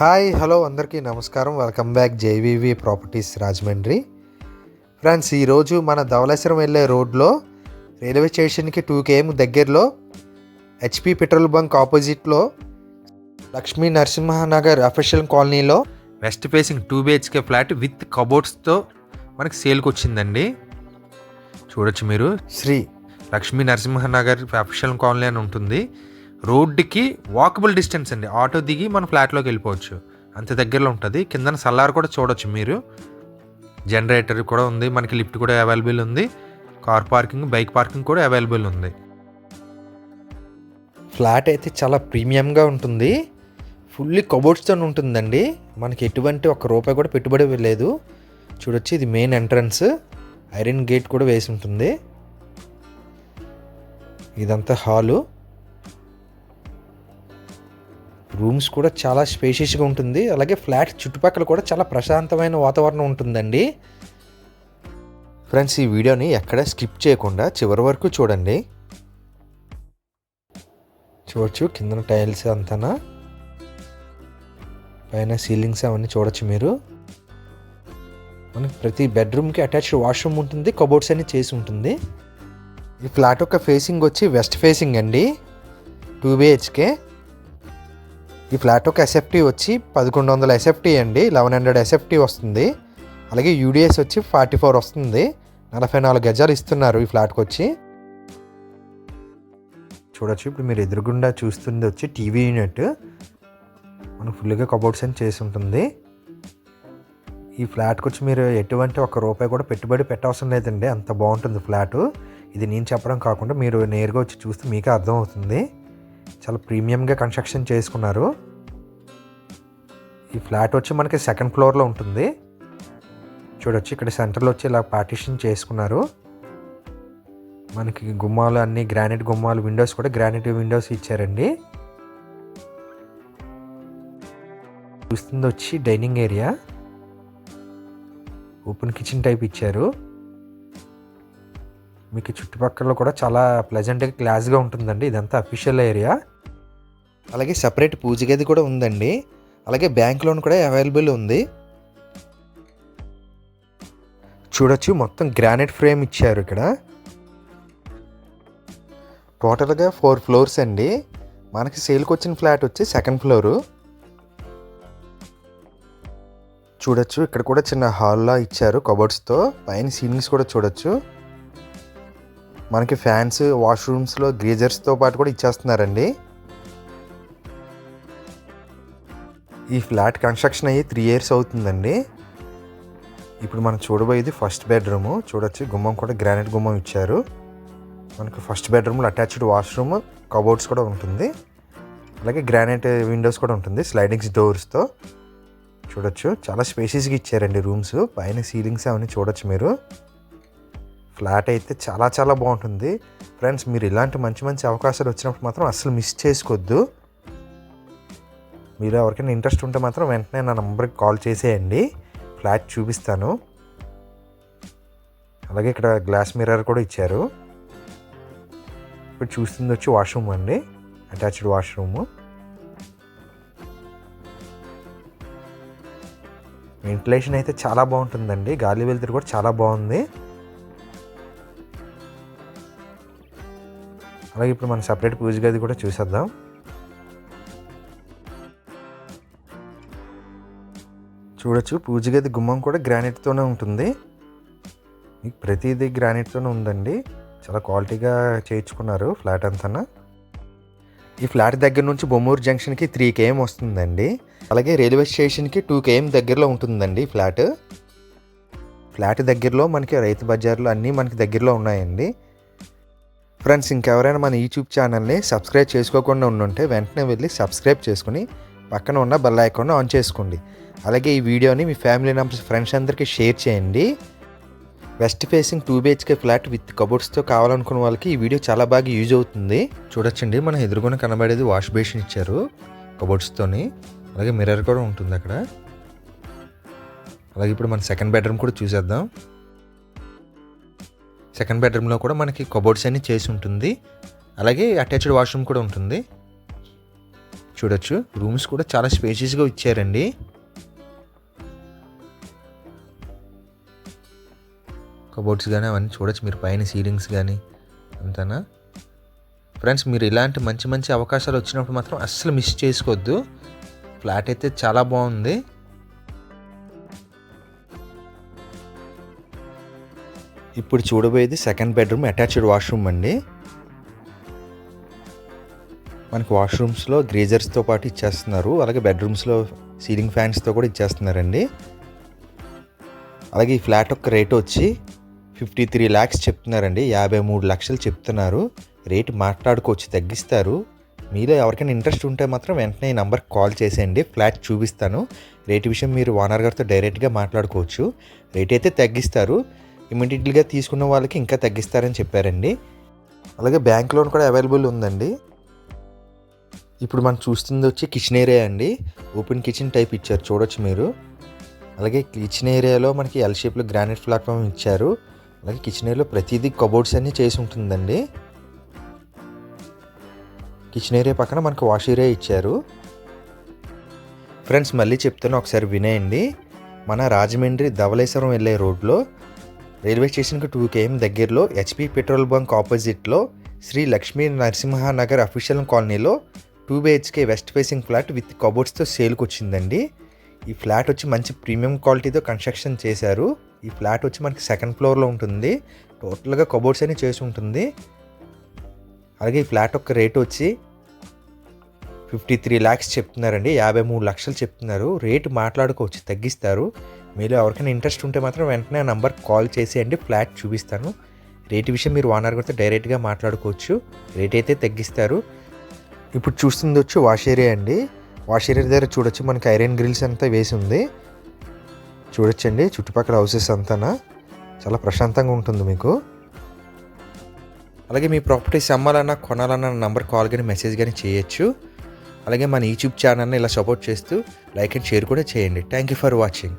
Hi hello అందరికీ నమస్కారం. Welcome back JVV properties Rajahmundry. Friends ఈరోజు మన ధవళేశ్వరం వెళ్ళే రోడ్లో రైల్వే స్టేషన్కి టూ కేఎం దగ్గరలో హెచ్పి పెట్రోల్ బంక్ ఆపోజిట్లో లక్ష్మీ నరసింహనగర్ అఫీషియల్ కాలనీలో west facing two BHK flat with కబోర్డ్స్తో మనకి సేల్కి వచ్చిందండి చూడొచ్చు మీరు. శ్రీ లక్ష్మీ నరసింహనగర్ అఫీషియల్ కాలనీ అని ఉంటుంది. రోడ్డుకి వాకబుల్ డిస్టెన్స్ అండి. ఆటో దిగి మన ఫ్లాట్లోకి వెళ్ళిపోవచ్చు. అంత దగ్గరలో ఉంటుంది. కిందన సల్లార్ కూడా చూడొచ్చు మీరు. జనరేటర్ కూడా ఉంది. మనకి లిఫ్ట్ కూడా అవైలబుల్ ఉంది. కార్ పార్కింగ్ బైక్ పార్కింగ్ కూడా అవైలబుల్ ఉంది. ఫ్లాట్ అయితే చాలా ప్రీమియంగా ఉంటుంది. ఫుల్లీ కబోర్డ్స్తో ఉంటుందండి. మనకి ఎటువంటి ఒక రూపాయి కూడా పెట్టుబడి లేదు. చూడొచ్చు ఇది మెయిన్ ఎంట్రన్స్ ఐరన్ గేట్ కూడా వేసి ఉంటుంది. ఇదంతా హాలు రూమ్స్ కూడా చాలా స్పేషియస్గా ఉంటుంది. అలాగే ఫ్లాట్ చుట్టుపక్కల కూడా చాలా ప్రశాంతమైన వాతావరణం ఉంటుందండి. ఫ్రెండ్స్ ఈ వీడియోని ఎక్కడ స్కిప్ చేయకుండా చివరి వరకు చూడండి. చూడొచ్చు కింద టైల్స్ అంతా పైన సీలింగ్స్ అవన్నీ చూడొచ్చు మీరు. మనకి ప్రతి బెడ్రూమ్కి అటాచ్డ్ వాష్రూమ్ ఉంటుంది కబోర్డ్స్ అన్ని చేసి ఉంటుంది. ఈ ఫ్లాట్ యొక్క ఫేసింగ్ వచ్చి వెస్ట్ ఫేసింగ్ అండి. Two BHK. ఈ ఫ్లాట్ ఒక ఎస్ఎఫ్టీ వచ్చి పదకొండు వందల ఎస్ఎఫ్టీ అండి. లెవెన్ హండ్రెడ్ ఎస్ఎఫ్టీ వస్తుంది. అలాగే యూడిఎస్ వచ్చి ఫార్టీ ఫోర్ వస్తుంది. నలభై నాలుగు గజాలు ఇస్తున్నారు ఈ ఫ్లాట్కి వచ్చి. చూడొచ్చు ఇప్పుడు మీరు ఎదురుగుండా చూస్తుంది వచ్చి టీవీ యూనిట్ మనం ఫుల్గా కబోర్డ్స్ అని చేసి ఉంటుంది. ఈ ఫ్లాట్కి వచ్చి మీరు ఎటువంటి ఒక రూపాయి కూడా పెట్టుబడి పెట్టవసరం లేదండి. అంత బాగుంటుంది ఫ్లాటు. ఇది నేను చెప్పడం కాకుండా మీరు నేరుగా వచ్చి చూస్తే మీకే అర్థమవుతుంది. చాలా ప్రీమియంగా కన్స్ట్రక్షన్ చేసుకున్నారు. ఈ ఫ్లాట్ వచ్చి మనకి సెకండ్ ఫ్లోర్లో ఉంటుంది. చూడొచ్చు ఇక్కడ సెంటర్లో వచ్చి ఇలా పార్టిషన్ చేసుకున్నారు. మనకి గుమ్మాలు అన్ని గ్రానైట్ గుమ్మాలు విండోస్ కూడా గ్రానైట్ విండోస్ ఇచ్చారండి. చూస్తుంది వచ్చి dining area. Open kitchen type ఇచ్చారు. మీకు చుట్టుపక్కల కూడా చాలా ప్లెజెంట్గా క్లాస్గా ఉంటుందండి. ఇదంతా అఫీషియల్ ఏరియా అలాగే సపరేట్ పూజ గది కూడా ఉందండి. అలాగే బ్యాంక్ లోన్ కూడా అవైలబుల్ ఉంది. చూడొచ్చు మొత్తం గ్రానైట్ ఫ్రేమ్ ఇచ్చారు ఇక్కడ. టోటల్గా ఫోర్ ఫ్లోర్స్ అండి. మనకి సేల్కి వచ్చిన ఫ్లాట్ వచ్చి సెకండ్ ఫ్లోరు చూడొచ్చు ఇక్కడ కూడా చిన్న హాల్లా ఇచ్చారు కబోర్డ్స్తో పైన సీలింగ్స్ కూడా చూడొచ్చు. మనకి ఫ్యాన్స్ వాష్రూమ్స్లో గ్రీజర్స్తో పాటు కూడా ఇచ్చేస్తున్నారండి. ఈ ఫ్లాట్ కన్స్ట్రక్షన్ అయ్యి త్రీ ఇయర్స్ అవుతుందండి. ఇప్పుడు మనం చూడబోయేది ఫస్ట్ బెడ్రూమ్. చూడొచ్చు గుమ్మం కూడా గ్రానైట్ గుమ్మం ఇచ్చారు. మనకు ఫస్ట్ బెడ్రూమ్లో అటాచ్డ్ వాష్రూమ్ కబోర్డ్స్ కూడా ఉంటుంది. అలాగే గ్రానైట్ విండోస్ కూడా ఉంటుంది స్లైడింగ్స్ డోర్స్తో. చూడొచ్చు చాలా స్పేసెస్గా ఇచ్చారండి రూమ్స్. పైన సీలింగ్స్ అవన్నీ చూడొచ్చు మీరు. ఫ్లాట్ అయితే చాలా చాలా బాగుంటుంది. ఫ్రెండ్స్ మీరు ఇలాంటి మంచి మంచి అవకాశాలు వచ్చినప్పుడు మాత్రం అస్సలు మిస్ చేసుకోవద్దు మీరు ఎవరికైనా ఇంట్రెస్ట్ ఉంటే మాత్రం వెంటనే నా నెంబర్కి కాల్ చేసేయండి. ఫ్లాట్ చూపిస్తాను. అలాగే ఇక్కడ గ్లాస్ మిర్రర్ కూడా ఇచ్చారు. ఇప్పుడు చూస్తుంది వచ్చి వాష్రూమ్ అండి. Attached washroom. వెంటిలేషన్ అయితే చాలా బాగుంటుందండి. గాలి వెలుతురు కూడా చాలా బాగుంది. అలాగే ఇప్పుడు మనం సపరేట్ పూజ గది కూడా చూసేద్దాం. చూడొచ్చు పూజ గది గుమ్మం కూడా గ్రానైట్తోనే ఉంటుంది. మీకు ప్రతిదీ గ్రానైట్తోనే ఉందండి. చాలా క్వాలిటీగా చేయించుకున్నారు ఫ్లాట్ అంతా ఈ ఫ్లాట్ దగ్గర నుంచి బొమ్మూరు జంక్షన్కి త్రీ కేఎం వస్తుందండి. అలాగే రైల్వే స్టేషన్కి టూ కేఎం దగ్గరలో ఉంటుందండి ఫ్లాట్ ఫ్లాట్ దగ్గరలో మనకి రైతు బజార్లు అన్నీ మనకి దగ్గరలో ఉన్నాయండి. ఫ్రెండ్స్ ఇంకెవరైనా మన యూట్యూబ్ ఛానల్ని సబ్స్క్రైబ్ చేసుకోకుండా ఉండుంటే వెంటనే వెళ్ళి సబ్స్క్రైబ్ చేసుకుని పక్కన ఉన్న బెల్ ఐకాన్ ఆన్ చేసుకోండి. అలాగే ఈ వీడియోని మీ ఫ్యామిలీ మెంబర్స్ ఫ్రెండ్స్ అందరికీ షేర్ చేయండి. West facing two BHK flat with కబోర్డ్స్తో కావాలనుకున్న వాళ్ళకి ఈ వీడియో చాలా బాగా యూజ్ అవుతుంది. చూడొచ్చండి మన ఎదురుగున కనబడేది వాష్ బేసిన్ ఇచ్చారు కబోర్డ్స్తోని. అలాగే మిర్రర్ కూడా ఉంటుంది అక్కడ. అలాగే ఇప్పుడు మన సెకండ్ బెడ్రూమ్ కూడా చూసేద్దాం. సెకండ్ బెడ్రూమ్లో కూడా మనకి కబోర్డ్స్ అన్ని చేసి ఉంటుంది. అలాగే అటాచ్డ్ వాష్రూమ్ కూడా ఉంటుంది. చూడొచ్చు. రూమ్స్ కూడా చాలా స్పేషియస్గా ఇచ్చారండి. కబోర్డ్స్ కానీ అవన్నీ చూడొచ్చు. మీరు పైన సీలింగ్స్ కానీ అంతనా? ఫ్రెండ్స్ మీరు ఇలాంటి మంచి మంచి అవకాశాలు వచ్చినప్పుడు మాత్రం అస్సలు మిస్ చేసుకోవద్దు. ఫ్లాట్ అయితే చాలా బాగుంది. ఇప్పుడు చూడబోయేది సెకండ్ బెడ్రూమ్ అటాచ్డ్ వాష్రూమ్ అండి. మనకి వాష్రూమ్స్లో గ్రీజర్స్తో పాటు ఇచ్చేస్తున్నారు. అలాగే బెడ్రూమ్స్లో సీలింగ్ ఫ్యాన్స్తో కూడా ఇచ్చేస్తున్నారండి. అలాగే ఈ ఫ్లాట్ యొక్క రేట్ వచ్చి ఫిఫ్టీ త్రీ ల్యాక్స్ చెప్తున్నారండి. యాభై మూడు లక్షలు చెప్తున్నారు. రేట్ మాట్లాడుకోవచ్చు తగ్గిస్తారు. మీలో ఎవరికైనా ఇంట్రెస్ట్ ఉంటే మాత్రం వెంటనే ఈ నెంబర్కి కాల్ చేసేయండి. ఫ్లాట్ చూపిస్తాను. రేటు విషయం మీరు ఓనర్ గారితో డైరెక్ట్గా మాట్లాడుకోవచ్చు. రేట్ అయితే తగ్గిస్తారు. ఇమీడియట్గా తీసుకున్న వాళ్ళకి ఇంకా తగ్గిస్తారని చెప్పారండి. అలాగే బ్యాంక్ లోన్ కూడా అవైలబుల్ ఉందండి. ఇప్పుడు మనం చూస్తుంది వచ్చి కిచెన్ ఏరియా అండి. ఓపెన్ కిచెన్ టైప్ ఇచ్చారు చూడొచ్చు మీరు. అలాగే కిచెన్ ఏరియాలో మనకి ఎల్ షేప్లో గ్రానైట్ ప్లాట్ఫామ్ ఇచ్చారు. అలాగే కిచెన్ ఏరియాలో ప్రతిదీ కబోర్డ్స్ అన్నీ చేసి ఉంటుందండి. కిచెన్ ఏరియా పక్కన మనకు వాష్ ఏరియా ఇచ్చారు. ఫ్రెండ్స్ మళ్ళీ చెప్తాను ఒకసారి వినేయండి మన రాజమండ్రి ధవళేశ్వరం వెళ్ళే రోడ్లో రైల్వే స్టేషన్కి టూ కేఎం దగ్గరలో హెచ్పి పెట్రోల్ బంక్ ఆపోజిట్లో శ్రీ లక్ష్మీ నరసింహనగర్ అఫీషియల్ కాలనీలో two BHK west facing flat with కబోర్డ్స్తో సేల్కి వచ్చిందండి. ఈ ఫ్లాట్ వచ్చి మంచి ప్రీమియం క్వాలిటీతో కన్స్ట్రక్షన్ చేశారు. ఈ ఫ్లాట్ వచ్చి మనకి సెకండ్ ఫ్లోర్లో ఉంటుంది. టోటల్గా కబోర్డ్స్ అని చేసి ఉంటుంది. అలాగే ఈ ఫ్లాట్ యొక్క రేట్ వచ్చి ఫిఫ్టీ త్రీ ల్యాక్స్ చెప్తున్నారండి. యాభై మూడు లక్షలు చెప్తున్నారు. రేటు మాట్లాడుకోవచ్చు తగ్గిస్తారు. మీరు ఎవరికైనా ఇంట్రెస్ట్ ఉంటే మాత్రం వెంటనే ఆ నంబర్ కాల్ చేసేయండి ఫ్లాట్ చూపిస్తాను. రేటు విషయం మీరు ఓనర్ గారితో డైరెక్ట్గా మాట్లాడుకోవచ్చు. రేట్ అయితే తగ్గిస్తారు. ఇప్పుడు చూస్తుంది వచ్చి వాష్ ఏరియా అండి. వాష్ ఏరియా దగ్గర చూడొచ్చు మనకి ఐరన్ గ్రిల్స్ అంతా వేసి ఉంది. చూడొచ్చండి చుట్టుపక్కల హౌసెస్ అంతా చాలా ప్రశాంతంగా ఉంటుంది మీకు. అలాగే మీ ప్రాపర్టీస్ అమ్మాలన్నా కొనాలన్నా నంబర్ కాల్ కానీ మెసేజ్ కానీ చేయొచ్చు. అలాగే మన యూట్యూబ్ ఛానల్ని ఇలా సపోర్ట్ చేస్తూ లైక్ అండ్ షేర్ కూడా చేయండి. Thank you for watching.